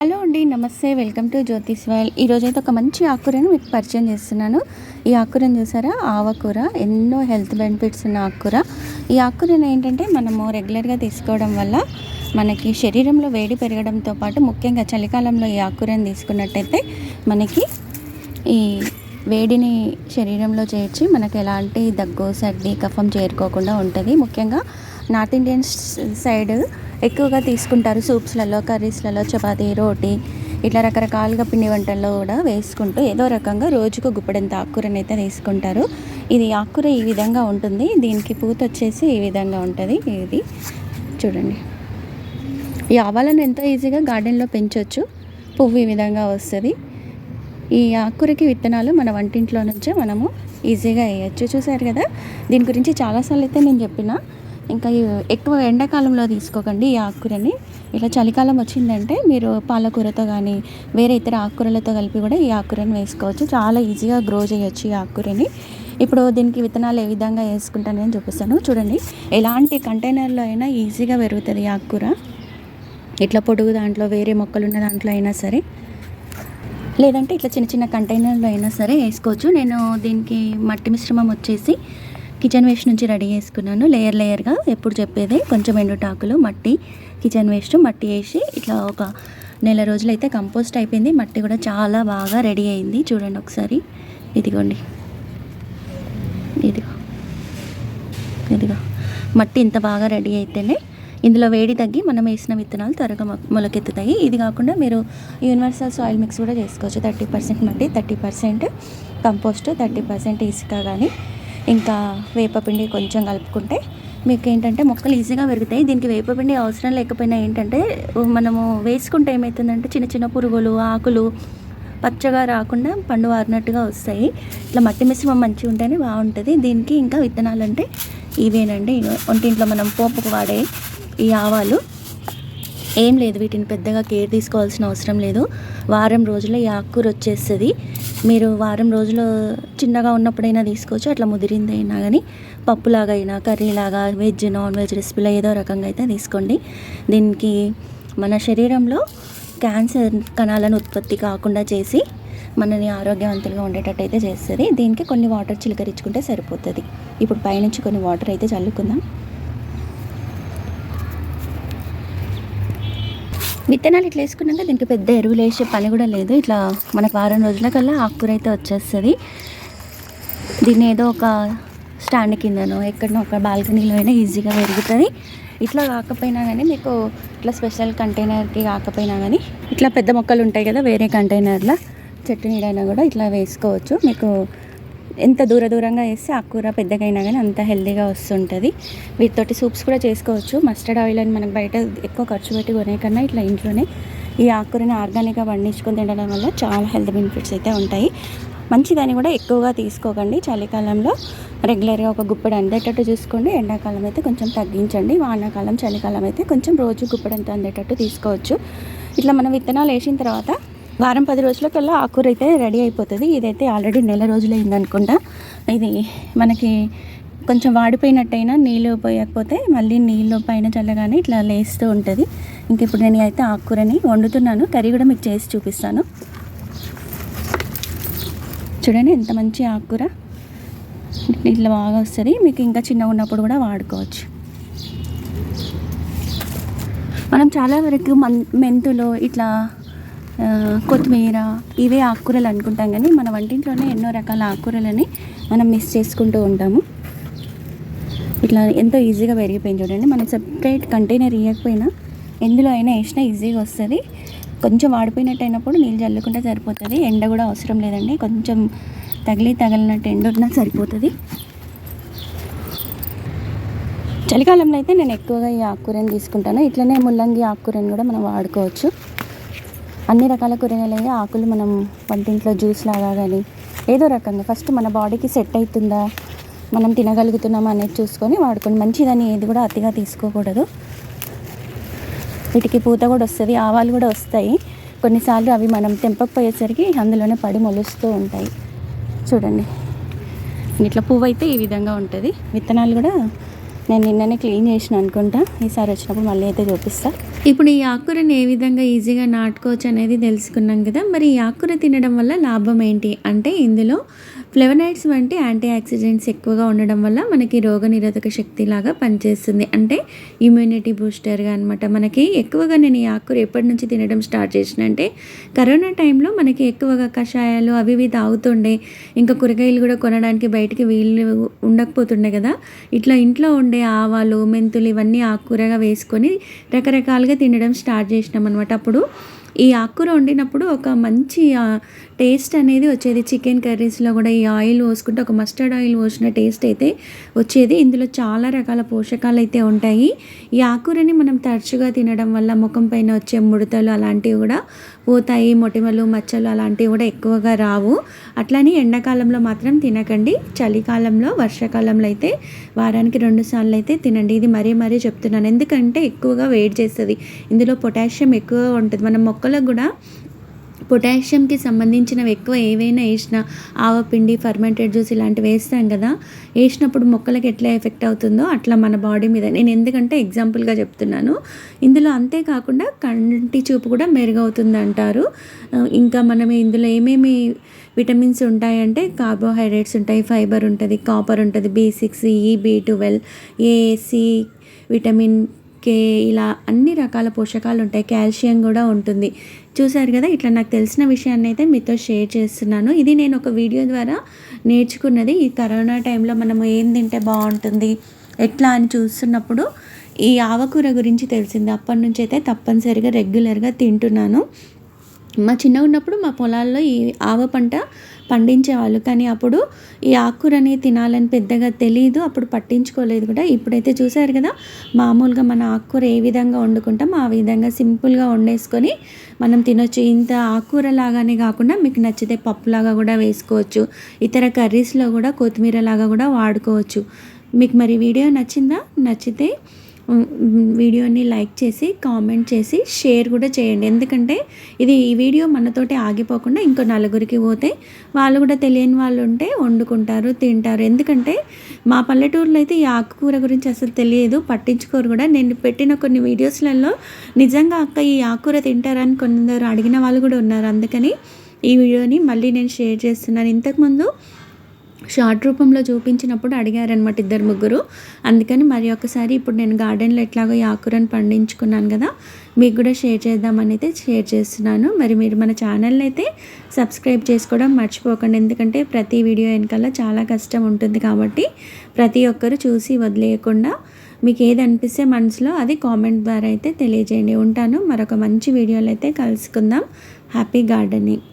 Hello అండి నమస్తే. Welcome to Jyothish while ఈరోజు అయితే ఒక మంచి ఆకుకూరను మీకు పరిచయం చేస్తున్నాను. ఈ ఆకుకూరను చూసారా? ఆవకూర. ఎన్నో హెల్త్ బెనిఫిట్స్ ఉన్న ఆకుకూర ఈ ఆకుకూరను ఏంటంటే మనము రెగ్యులర్గా తీసుకోవడం వల్ల మనకి శరీరంలో వేడి పెరగడంతో పాటు ముఖ్యంగా చలికాలంలో ఈ ఆకుకూరను తీసుకున్నట్టయితే మనకి ఈ వేడిని శరీరంలో చేర్చి మనకు ఎలాంటి దగ్గు సర్ది కఫం చేరుకోకుండా ఉంటుంది. ముఖ్యంగా నార్త్ ఇండియన్ సైడ్ ఎక్కువగా తీసుకుంటారు. సూప్స్లలో కర్రీస్లలో చపాతీ రోటీ ఇట్లా రకరకాలుగా పిండి వంటల్లో కూడా వేసుకుంటూ ఏదో రకంగా రోజుకు గుప్పడంత ఆకుకూరని అయితే తీసుకుంటారు. ఇది ఆకుకూర ఈ విధంగా ఉంటుంది. దీనికి పూత వచ్చేసి ఈ విధంగా ఉంటుంది. ఇది చూడండి. ఈ ఆవాలను ఎంతో ఈజీగా గార్డెన్లో పెంచవచ్చు పువ్వు ఈ విధంగా వస్తుంది. ఈ ఆకుకూరకి విత్తనాలు మన వంటింట్లో నుంచే మనము ఈజీగా వేయచ్చు. చూసారు కదా? దీని గురించి చాలాసార్లు అయితే నేను చెప్పిన. ఇంకా ఎక్కువ ఎండాకాలంలో తీసుకోకండి ఈ ఆకుకూరని ఇలా చలికాలం వచ్చిందంటే మీరు పాలకూరతో కానీ వేరే ఇతర ఆకుకూరలతో కలిపి కూడా ఈ ఆకుకూరని వేసుకోవచ్చు. చాలా ఈజీగా గ్రో చేయొచ్చు ఈ ఆకుకూరని ఇప్పుడు దీనికి విత్తనాలు ఏ విధంగా వేసుకుంటానని చూపిస్తాను. చూడండి ఎలాంటి కంటైనర్లో అయినా ఈజీగా పెరుగుతుంది ఈ ఆకుకూర. ఇట్లా పొడుగు దాంట్లో వేరే మొక్కలు ఉన్న దాంట్లో అయినా సరే. లేదంటే ఇట్లా చిన్న చిన్న కంటైనర్లో అయినా సరే వేసుకోవచ్చు. నేను దీనికి మట్టి మిశ్రమం వచ్చేసి కిచెన్ వేస్ట్ నుంచి రెడీ చేసుకున్నాను. లేయర్ లేయర్గా ఎప్పుడు చెప్పేది కొంచెం ఎండుటాకులు మట్టి కిచెన్ వేస్ట్ మట్టి వేసి ఇట్లా ఒక నెల రోజులు అయితే కంపోస్ట్ అయిపోయింది. మట్టి కూడా చాలా బాగా రెడీ అయింది. చూడండి ఒకసారి. ఇదిగోండి. ఇదిగో. ఇదిగో. మట్టి ఇంత బాగా రెడీ అయితేనే ఇందులో వేడి తగ్గి మనం వేసిన విత్తనాలు త్వరగా మొలకెత్తుతాయి. ఇది కాకుండా మీరు యూనివర్సల్ సాయిల్ మిక్స్ కూడా చేసుకోవచ్చు. థర్టీ పర్సెంట్ మట్టి thirty percent compost thirty percent ఇసుక కానీ ఇంకా వేపపిండి కొంచెం కలుపుకుంటే మీకు ఏంటంటే మొక్కలు ఈజీగా పెరుగుతాయి. దీనికి వేపపిండి అవసరం లేకపోయినా ఏంటంటే మనము వేసుకుంటే ఏమవుతుందంటే చిన్న చిన్న పురుగులు ఆకులు పచ్చగా రాకుండా పండు వారినట్టుగా వస్తాయి. ఇట్లా మట్టి మిశ్రమం మంచిగా ఉంటేనే బాగుంటుంది. దీనికి ఇంకా విత్తనాలు అంటే ఇవేనండి. ఒంటింట్లో వంటింట్లో మనం పోపుకు వాడే ఈ ఆవాలు. ఏం లేదు వీటిని పెద్దగా కేర్ తీసుకోవాల్సిన అవసరం లేదు. వారం రోజుల్లో ఈ ఆకుకూర వచ్చేస్తుంది. మీరు వారం రోజులు చిన్నగా ఉన్నప్పుడైనా తీసుకోవచ్చు అట్లా ముదిరిందైనా కానీ పప్పులాగా అయినా కర్రీలాగా వెజ్ నాన్ వెజ్ రెసిపీలో ఏదో రకంగా అయితే తీసుకోండి. దీనికి మన శరీరంలో క్యాన్సర్ కణాలను ఉత్పత్తి కాకుండా చేసి మనని ఆరోగ్యవంతులుగా ఉండేటట్టు అయితే చేస్తుంది. దీనికి కొన్ని వాటర్ చిలకరించుకుంటే సరిపోతుంది. ఇప్పుడు పైనుంచి కొన్ని వాటర్ అయితే చల్లుకుందాం. విత్తనాలు ఇట్లా వేసుకున్నాక దీనికి పెద్ద ఎరువులు వేసే పని కూడా లేదు. ఇట్లా మనకు వారం రోజుల కల్లా ఆకుకూర అయితే వచ్చేస్తుంది. దీన్ని ఏదో ఒక స్టాండ్ కిందనో ఎక్కడనో ఒక బాల్కనీలో అయినా ఈజీగా పెరుగుతుంది. ఇట్లా కాకపోయినా కానీ మీకు ఇట్లా స్పెషల్ కంటైనర్కి కాకపోయినా కానీ ఇట్లా పెద్ద మొక్కలు ఉంటాయి కదా వేరే కంటైనర్లో చెట్టు నీడైనా కూడా ఇట్లా వేసుకోవచ్చు. మీకు ఎంత దూర దూరంగా వేస్తే ఆకుకూర పెద్దగా అయినా కానీ అంత హెల్తీగా వస్తుంటుంది. వీటితోటి సూప్స్ కూడా చేసుకోవచ్చు. మస్టర్డ్ ఆయిల్ అని మనకు బయట ఎక్కువ ఖర్చు పెట్టి కొనే కన్నా ఇట్లా ఇంట్లోనే ఈ ఆకుకూరని ఆర్గానిక్గా పండించుకొని తినడం వల్ల చాలా హెల్త్ బెనిఫిట్స్ అయితే ఉంటాయి. మంచిదని కూడా ఎక్కువగా తీసుకోకండి. చలికాలంలో రెగ్యులర్గా ఒక గుప్పెడు అందేటట్టు చూసుకోండి. ఎండాకాలం అయితే కొంచెం తగ్గించండి. వానాకాలం చలికాలం అయితే కొంచెం రోజు గుప్పెడంత అందేటట్టు తీసుకోవచ్చు. ఇట్లా మనం విత్తనాలు వేసిన తర్వాత వారం పది రోజులకల్లా ఆకుకూర అయితే రెడీ అయిపోతుంది. ఇదైతే ఆల్రెడీ నెల రోజులైంది అనుకుంటా ఇది మనకి కొంచెం వాడిపోయినట్టయినా నీళ్ళు పోయకపోతే మళ్ళీ నీళ్ళు పైన చల్లగానే ఇట్లా లేస్తూ ఉంటుంది. ఇంక ఇప్పుడు నేను అయితే ఆకుకూరని వండుతున్నాను. కర్రీ కూడా మీకు చేసి చూపిస్తాను. చూడండి ఎంత మంచి ఆకుకూర. ఇట్లా బాగా వస్తుంది. మీకు ఇంకా చిన్నగా ఉన్నప్పుడు కూడా వాడుకోవచ్చు. మనం చాలా వరకు మన్ మెంతులు ఇట్లా కొత్తిమీర ఇవే ఆకుకూరలు అనుకుంటాం కానీ మన వంటింట్లోనే ఎన్నో రకాల ఆకుకూరలని మనం మిస్ చేసుకుంటూ ఉంటాము. ఇట్లా ఎంతో ఈజీగా పెరిగిపోయింది చూడండి. మనం సెపరేట్ కంటైనర్ ఇవ్వకపోయినా ఎందులో అయినా వేసినా ఈజీగా వస్తుంది. కొంచెం వాడిపోయినట్టు అయినప్పుడు నీళ్ళు చల్లుకుంటే సరిపోతుంది. ఎండ కూడా అవసరం లేదండి. కొంచెం తగిలి తగిలినట్టు ఎండ ఉన్నా సరిపోతుంది. చలికాలంలో అయితే నేను ఎక్కువగా ఈ ఆకుకూరని తీసుకుంటాను. ఇట్లనే ముల్లంగి ఆకుకూరని కూడా మనం వాడుకోవచ్చు. అన్ని రకాల కూరగాయలు ఆకులు మనం వంటింట్లో జ్యూస్ లాగా కానీ ఏదో రకంగా ఫస్ట్ మన బాడీకి సెట్ అవుతుందా మనం తినగలుగుతున్నామా అనేది చూసుకొని వాడుకోండి మంచిదని ఏది కూడా అతిగా తీసుకోకూడదు. వీటికి పూత కూడా వస్తుంది ఆవాలు కూడా వస్తాయి. కొన్నిసార్లు అవి మనం తెంపకపోయేసరికి అందులోనే పడి మొలుస్తూ ఉంటాయి. చూడండి. ఇట్లా పువ్వు అయితే ఈ విధంగా ఉంటుంది. విత్తనాలు కూడా నేను నిన్ననే క్లీన్ చేసిన అనుకుంటా. ఈసారి వచ్చినప్పుడు మళ్ళీ అయితే చూపిస్తా. ఇప్పుడు ఈ ఆకుకూరని ఏ విధంగా ఈజీగా నాటుకోవచ్చు అనేది తెలుసుకున్నాం కదా. మరి ఈ ఆకుకూర తినడం వల్ల లాభం ఏంటి? అంటే ఇందులో ఫ్లెవనాయిడ్స్ వంటి యాంటీ ఆక్సిడెంట్స్ ఎక్కువగా ఉండడం వల్ల మనకి రోగనిరోధక శక్తి లాగా పనిచేస్తుంది. అంటే ఇమ్యూనిటీ బూస్టర్గా అనమాట మనకి ఎక్కువగా నేను ఈ ఆకుకూర ఎప్పటి నుంచి తినడం స్టార్ట్ చేసిన అంటే కరోనా టైంలో మనకి ఎక్కువగా కషాయాలు అవి ఇవి తాగుతుండే. ఇంకా కూరగాయలు కూడా కొనడానికి బయటికి వీళ్ళు ఉండకపోతుండే కదా. ఇట్లా ఇంట్లో ఉండే ఆవాలు మెంతులు ఇవన్నీ ఆకుకూరగా వేసుకొని రకరకాలుగా తినడం స్టార్ట్ చేసినాం అనమాట అప్పుడు ఈ ఆకుకూర వండినప్పుడు ఒక మంచి టేస్ట్ అనేది వచ్చేది చికెన్ కర్రీస్లో కూడా. ఈ ఆయిల్ పోసుకుంటే ఒక మస్టర్డ్ ఆయిల్ పోసిన టేస్ట్ అయితే వచ్చేది. ఇందులో చాలా రకాల పోషకాలు అయితే ఉంటాయి. ఈ ఆకురని మనం తరచుగా తినడం వల్ల ముఖం పైన వచ్చే ముడతలు అలాంటివి కూడా పోతాయి. మొటిమలు మచ్చలు అలాంటివి కూడా ఎక్కువగా రావు. అట్లానే ఎండాకాలంలో మాత్రం తినకండి. చలికాలంలో వర్షాకాలంలో అయితే వారానికి రెండు సార్లు అయితే తినండి. ఇది మరీ మరీ చెప్తున్నాను. ఎందుకంటే ఎక్కువగా వెయిట్ చేస్తుంది. ఇందులో పొటాషియం ఎక్కువగా ఉంటుంది. మన మొక్కలకు కూడా పొటాషియంకి సంబంధించినవి ఎక్కువ ఏవైనా వేసినా ఆవపిండి ఫర్మెంటెడ్ జ్యూస్ ఇలాంటివి వేస్తాం కదా. వేసినప్పుడు మొక్కలకి ఎట్లా ఎఫెక్ట్ అవుతుందో అట్లా మన బాడీ మీద. నేను ఎందుకంటే ఎగ్జాంపుల్గా చెప్తున్నాను. ఇందులో అంతేకాకుండా కంటి చూపు కూడా మెరుగవుతుంది అంటారు ఇంకా మనం ఇందులో ఏమేమి విటమిన్స్ ఉంటాయంటే కార్బోహైడ్రేట్స్ ఉంటాయి ఫైబర్ ఉంటుంది కాపర్ ఉంటుంది B six E B twelve A C vitamin K ఇలా అన్ని రకాల పోషకాలు ఉంటాయి. కాల్షియం కూడా ఉంటుంది. చూసారు కదా ఇట్లా నాకు తెలిసిన విషయాన్ని అయితే మీతో షేర్ చేస్తున్నాను. ఇది నేను ఒక వీడియో ద్వారా నేర్చుకున్నది. ఈ కరోనా టైంలో మనం ఏం తింటే బాగుంటుంది ఎట్లా అని చూస్తున్నప్పుడు ఈ ఆవకూర గురించి తెలిసింది. అప్పటి నుంచి అయితే తప్పనిసరిగా రెగ్యులర్గా తింటున్నాను. మా చిన్నగా ఉన్నప్పుడు మా పొలాల్లో ఈ ఆవ పంట పండించేవాళ్ళు. కానీ అప్పుడు ఈ ఆకుకూరని తినాలని పెద్దగా తెలియదు అప్పుడు పట్టించుకోలేదు కూడా. ఇప్పుడైతే చూసారు కదా మామూలుగా మన ఆకుకూర ఏ విధంగా వండుకుంటాం ఆ విధంగా సింపుల్గా వండేసుకొని మనం తినొచ్చు. ఇంత ఆకుకూర లాగానే కాకుండా మీకు నచ్చితే పప్పులాగా కూడా వేసుకోవచ్చు ఇతర కర్రీస్లో కూడా కొత్తిమీర లాగా కూడా వాడుకోవచ్చు. మీకు మరి వీడియో నచ్చిందా? నచ్చితే వీడియోని లైక్ చేసి కామెంట్ చేసి షేర్ కూడా చేయండి. ఎందుకంటే ఇది ఈ వీడియో మనతోటి ఆగిపోకుండా ఇంకో నలుగురికి పోతే వాళ్ళు కూడా తెలియని వాళ్ళు ఉంటే వండుకుంటారు తింటారు. ఎందుకంటే మా పల్లెటూరులో అయితే ఈ ఆకుకూర గురించి అసలు తెలియదు పట్టించుకోరు కూడా. నేను పెట్టిన కొన్ని వీడియోస్లలో నిజంగా అక్క ఈ ఆకుకూర తింటారని కొందరు అడిగిన వాళ్ళు కూడా ఉన్నారు. అందుకని ఈ వీడియోని మళ్ళీ నేను షేర్ చేస్తున్నాను. ఇంతకుముందు షార్ట్ రూపంలో చూపించినప్పుడు అడిగారనమాట ఇద్దరు ముగ్గురు. అందుకని మరి ఒకసారి ఇప్పుడు నేను గార్డెన్లో ఎట్లాగో ఈ ఆకురని పండించుకున్నాను కదా మీకు కూడా షేర్ చేద్దామని అయితే షేర్ చేస్తున్నాను. మరి మీరు మన ఛానల్ని అయితే సబ్స్క్రైబ్ చేసుకోవడం మర్చిపోకండి. ఎందుకంటే ప్రతి వీడియో వెనకాల చాలా కష్టం ఉంటుంది కాబట్టి ప్రతి ఒక్కరు చూసి వదిలేయకుండా మీకు ఏది అనిపిస్తే మనసులో అది కామెంట్ ద్వారా అయితే తెలియజేయండి. ఉంటాను. మరొక మంచి వీడియోలో అయితే కలుసుకుందాం. Happy gardening.